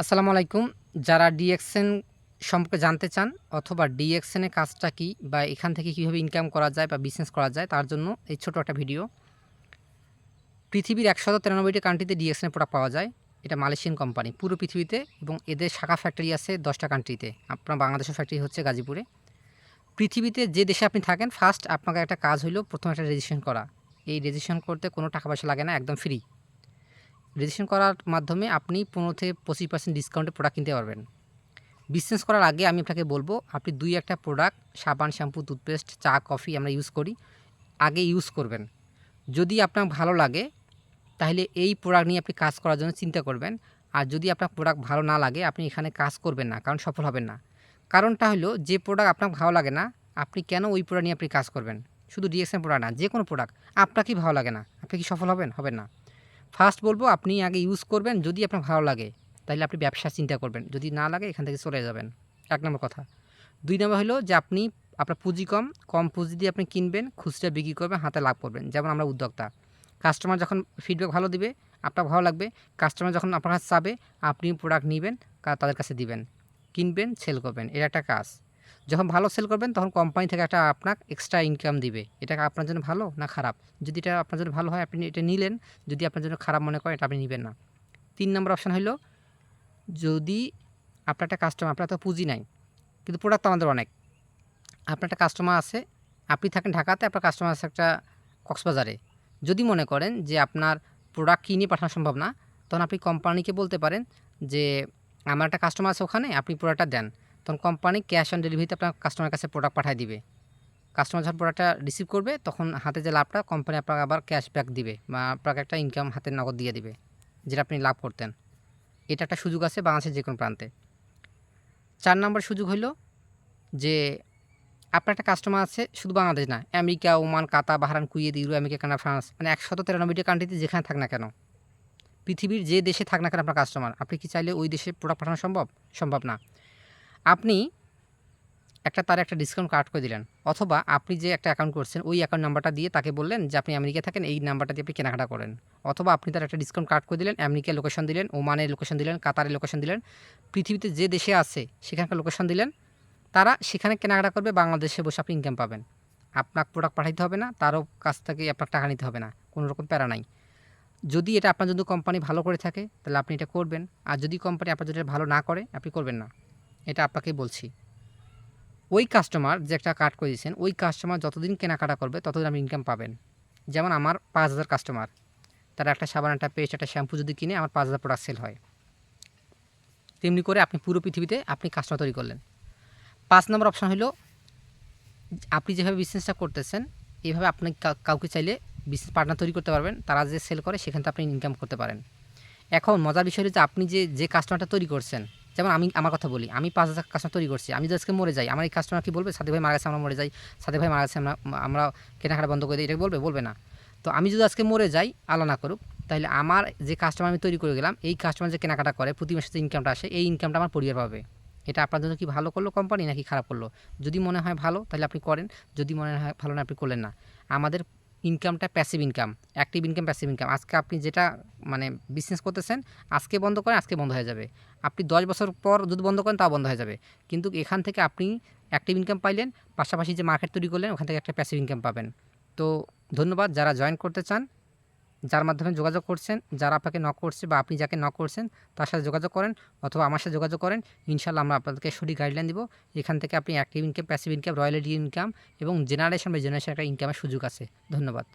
আসসালামু আলাইকুম। যারা ডিএক্সএন সম্পর্কে জানতে চান অথবা ডিএক্সএনের কাজটা কি বা এখান থেকে কীভাবে ইনকাম করা যায় বা বিজনেস করা যায়, তার জন্য এই ছোটো একটা ভিডিও পৃথিবীর একশত তিরানব্বইটি কান্ট্রিতে ডিএক্সএন প্রোডাক্ট পাওয়া যায়। এটা মালয়েশিয়ান কোম্পানি পুরো পৃথিবীতে এবং এদের শাখা ফ্যাক্টরি আছে দশটা কান্ট্রিতে আপনার বাংলাদেশের ফ্যাক্টরি হচ্ছে গাজীপুরে। পৃথিবীতে যে দেশে আপনি থাকেন ফার্স্ট আপনাকে একটা কাজ হলো প্রথমে একটা রেজিস্ট্রেশন করা। এই রেজিস্ট্রেশন করতে কোনো টাকা পয়সা লাগে না, একদম ফ্রি রেজিস্ট্রেশন করার মাধ্যমে আপনি পনেরো থেকে পঁচিশ পার্সেন্ট ডিসকাউন্টে প্রোডাক্ট কিনতে পারবেন। বিজনেস করার আগে আমি আপনাকে বলব, আপনি দুই একটা প্রোডাক্ট সাবান শ্যাম্পু টুথপেস্ট চা কফি আমরা ইউজ করি, আগে ইউজ করবেন। যদি আপনার ভালো লাগে, তাহলে এই প্রোডাক্ট নিয়ে আপনি কাজ করার জন্য চিন্তা করবেন। আর যদি আপনার প্রোডাক্ট ভালো না লাগে, আপনি এখানে কাজ করবেন না, কারণ সফল হবেন না। কারণটা হলো, যে প্রোডাক্ট আপনার ভালো লাগে না, আপনি কেন ওই প্রোডাক্ট নিয়ে আপনি কাজ করবেন? শুধু ডিএক্সএন প্রোডাক্ট না, যে কোনো প্রোডাক্ট আপনাকেই ভালো লাগে না, আপনি কি সফল হবেন? হবেন না। ফার্স্ট বলব, আপনি আগে ইউজ করবেন যদি আপনার ভালো লাগে তাহলে আপনি ব্যবসা চিন্তা করবেন। যদি না লাগে, এখান থেকে চলে যাবেন। এক নম্বর কথা। দুই নম্বর হলো যে আপনি, আপনার পুঁজি কম কম পুঁজি দিয়ে আপনি কিনবেন, খুচরা বিক্রি করবেন, হাতে লাভ করবেন। যেমন আমরা উদ্যোক্তা। কাস্টমার যখন ফিডব্যাক ভালো দিবে, আপনার ভালো লাগবে কাস্টমার যখন আপনার কাছে চাবে আপনি প্রোডাক্ট নেবেন তাদের কাছে দিবেন। কিনবেন সেল করবেন। এটা একটা কাজ। যখন ভালো সেল করবেন, তখন কোম্পানি থেকে একটা আপনার এক্সট্রা ইনকাম দিবে। এটা আপনার জন্য ভালো না খারাপ? যদি এটা আপনার জন্য ভালো হয়, আপনি এটা নিলেন। যদি আপনার জন্য খারাপ মনে করেন, এটা আপনি নেবেন না। তিন নম্বর অপশান হলো যদি আপনার একটা কাস্টমার আপনার তো পুঁজি নাই, কিন্তু প্রোডাক্ট আমাদের অনেক। আপনার একটা কাস্টমার আছে, আপনি থাকেন ঢাকাতে, আপনার কাস্টমার আছে একটা কক্সবাজারে। যদি মনে করেন যে আপনার প্রোডাক্ট কিনে পাঠানো সম্ভব না, তখন আপনি কোম্পানিকে বলতে পারেন যে, আমার একটা কাস্টমার আছে ওখানে, আপনি প্রোডাক্টটা দেন। তখন কোম্পানি ক্যাশ অন ডেলিভারিতে আপনার কাস্টমারের কাছে প্রোডাক্ট পাঠিয়ে দিবে। কাস্টমার যখন প্রোডাক্টটা রিসিভ করবে, তখন হাতে যে লাভটা কোম্পানি আপনাকে আবার ক্যাশব্যাক দিবে বা আপনাকে একটা ইনকাম হাতে নগদ দিয়ে দিবে, যেটা আপনি লাভ করতেন। এটা একটা সুযোগ আছে বাংলাদেশের যে কোনো প্রান্তে। চার নম্বর সুযোগ হলো যে, আপনার একটা কাস্টমার আছে, শুধু বাংলাদেশ না, America, Oman Qatar Bahrain Kuwait, euro, America, Canada, France মানে একশত তিরানব্বইটি কান্ট্রিতে যেখানে থাক না কেন। পৃথিবীর যে দেশে থাক না কেন আপনার কাস্টমার আপনি কি চাইলে ওই দেশে প্রোডাক্ট পাঠানো সম্ভব? সম্ভব না। আপনি একটা তার একটা ডিসকাউন্ট কার্ড করে দিলেন, অথবা আপনি যে একটা অ্যাকাউন্ট করছেন, ওই অ্যাকাউন্ট নাম্বারটা দিয়ে তাকে বললেন যে আপনি আমেরিকা থাকেন, এই নাম্বারটা দিয়ে আপনি কেনাকাটা করেন। অথবা আপনি তার একটা ডিসকাউন্ট কার্ড করে দিলেন আমেরিকার লোকেশন দিলেন, ওমানের লোকেশন দিলেন, কাতারের লোকেশন দিলেন, পৃথিবীতে যে দেশে আছে সেখানকার লোকেশন দিলেন, তারা সেখানে কেনাকাটা করবে, বাংলাদেশে বসে আপনি ইনকাম পাবেন। আপনার প্রোডাক্ট পাঠাইতে হবে না, তারও কাছ থেকে আপনার টাকা নিতে হবে না, কোনো রকম প্যারা নাই। যদি এটা আপনার যদি কোম্পানি ভালো করে থাকে, তাহলে আপনি এটা করবেন, আর যদি কোম্পানি আপনার যদি ভালো না করে, আপনি করবেন না। এটা আপনাকেই বলছি। ওই কাস্টমার যে একটা কার্ড করে দিয়েছেন, ওই কাস্টমার যতদিন কেনাকাটা করবে, ততদিন আপনি ইনকাম পাবেন। যেমন আমার পাঁচ হাজার কাস্টমার তারা একটা সাবান, একটা পেস্ট একটা শ্যাম্পু যদি কিনে, আমার পাঁচ হাজার প্রোডাক্ট সেল হয়। তেমনি করে আপনি পুরো পৃথিবীতে আপনি কাস্টমার তৈরি করলেন। পাঁচ নম্বর অপশান হলো, আপনি যেভাবে বিজনেসটা করতেছেন এইভাবে আপনি কাউকে চাইলে বিজনেস পার্টনার তৈরি করতে পারবেন। তারা যে সেল করে, সেখান থেকে আপনি ইনকাম করতে পারেন। এখন মজার বিষয় হলো যে, আপনি যে যে কাস্টমারটা তৈরি করছেন যেমন আমি, আমার কথা বলি, আমি পাঁচ হাজার কাস্টমার তৈরি করছি, আমি যদি আজকে মরে যাই, আমার এই কাস্টমার কি বলবে? সাথে ভাই মারা গেছে, আমরা মরে যাই। সাথে ভাই মারা গেছে, আমরা আমরা কেনাকাটা বন্ধ করে দিই এটা বলবে? বলবে না। তো আমি যদি আজকে মরে যাই, আল্লাহ না করুক, তাহলে আমার যে কাস্টমার আমি তৈরি করে গেলাম, এই কাস্টমার যে কেনাকাটা করে, প্রতি মাসে যে ইনকামটা আসে, এই ইনকামটা আমার পরিবার পাবে। এটা আপনার জন্য কি ভালো করল কোম্পানি নাকি খারাপ করল? যদি মনে হয় ভালো, তাহলে আপনি করেন, যদি মনে হয় ভালো না, আপনি করলেন না। আমাদের ইনকামটা passive income active income passive income আজকে আপনি যেটা মানে বিজনেস করতেছেন, আজকে বন্ধ করেন, আজকে বন্ধ হয়ে যাবে। আপনি দশ বছর পর যদি বন্ধ করেন, তাও বন্ধ হয়ে যাবে। কিন্তু এখান থেকে আপনি অ্যাক্টিভ ইনকাম পাইলেন, পাশাপাশি যে মার্কেট তৈরি করলেন, ওখান থেকে একটা প্যাসিভ ইনকাম পাবেন। তো ধন্যবাদ, যারা জয়েন করতে চান যার মাধ্যমে যোগাযোগ করছেন, যারা আপনাকে নক করছে বা আপনি যাকে নক করছেন, তার সাথে যোগাযোগ করেন অথবা আমার সাথে যোগাযোগ করেন ইনশাল্লাহ আমরা আপনাদেরকে সঠিক গাইডলাইন দিব। এখান থেকে আপনি active income passive income royalty income এবং জেনারেশন বা জেনারেশন একটা ইনকামের সুযোগ আছে। ধন্যবাদ।